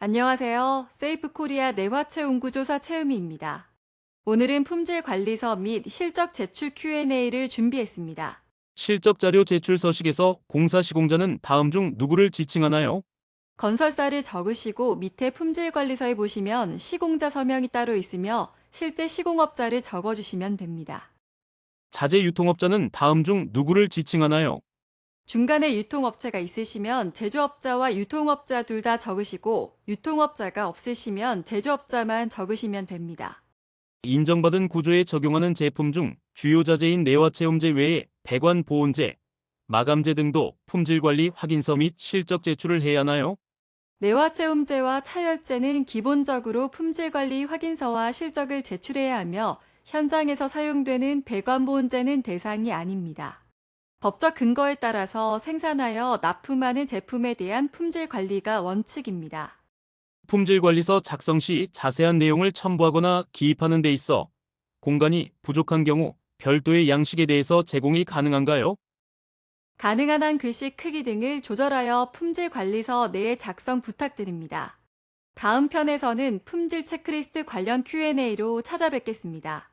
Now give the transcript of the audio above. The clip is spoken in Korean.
안녕하세요. 세이프 코리아 내화체 온구조사 채음이입니다. 오늘은 품질 관리서 및 실적 제출 Q&A를 준비했습니다. 실적 자료 제출 서식에서 공사 시공자는 다음 중 누구를 지칭하나요? 건설사를 적으시고 밑에 품질 관리서에 보시면 시공자 서명이 따로 있으며 실제 시공업자를 적어주시면 됩니다. 자재 유통업자는 다음 중 누구를 지칭하나요? 중간에 유통업체가 있으시면 제조업자와 유통업자 둘 다 적으시고 유통업자가 없으시면 제조업자만 적으시면 됩니다. 인정받은 구조에 적용하는 제품 중 주요 자재인 내화체험제 외에 배관 보온제, 마감제 등도 품질 관리 확인서 및 실적 제출을 해야 하나요? 내화체험제와 차열제는 기본적으로 품질관리 확인서와 실적을 제출해야 하며 현장에서 사용되는 배관 보온제는 대상이 아닙니다. 법적 근거에 따라서 생산하여 납품하는 제품에 대한 품질 관리가 원칙입니다. 품질 관리서 작성 시 자세한 내용을 첨부하거나 기입하는 데 있어 공간이 부족한 경우 별도의 양식에 대해서 제공이 가능한가요? 가능한 한 글씨 크기 등을 조절하여 품질 관리서 내에 작성 부탁드립니다. 다음 편에서는 품질 체크리스트 관련 Q&A로 찾아뵙겠습니다.